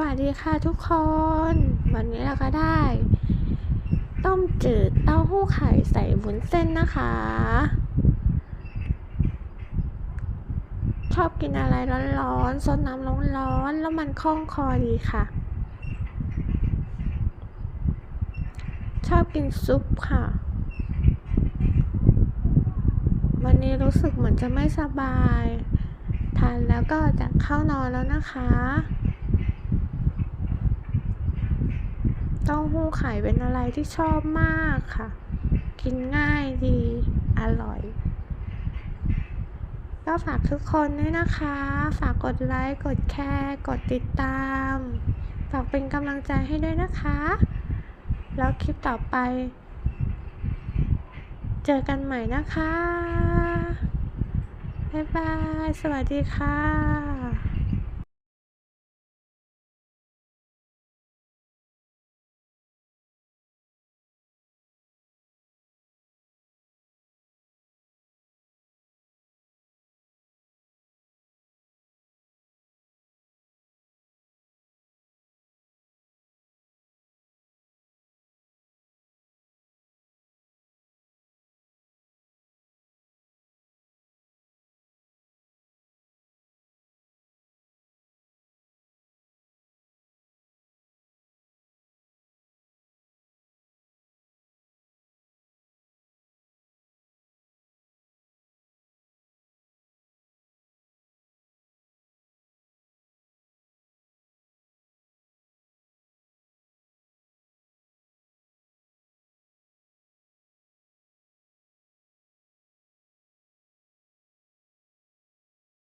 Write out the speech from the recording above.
วัสดีค่ะทุกคน วันนี้เราก็ได้ ต้มจืดเต้าหู้ไข่ใส่วุ้นเส้นนะคะ ชอบกินอะไรร้อนๆซดน้ำร้อนๆแล้วมันคล่องคอดีค่ะ ชอบกินซุปค่ะ วันนี้รู้สึกเหมือนจะไม่สบาย ทานแล้วก็จะเข้านอนแล้วนะคะ เต้าหู้ไข่เป็นอะไรที่ชอบมากค่ะ กินง่ายดี อร่อย ก็ฝากทุกคนด้วยนะคะ ฝากกดไลค์ กดแชร์ กดติดตาม ฝากเป็นกำลังใจให้ด้วยนะคะ แล้วคลิปต่อไป เจอกันใหม่นะคะ บ๊ายบาย สวัสดีค่ะ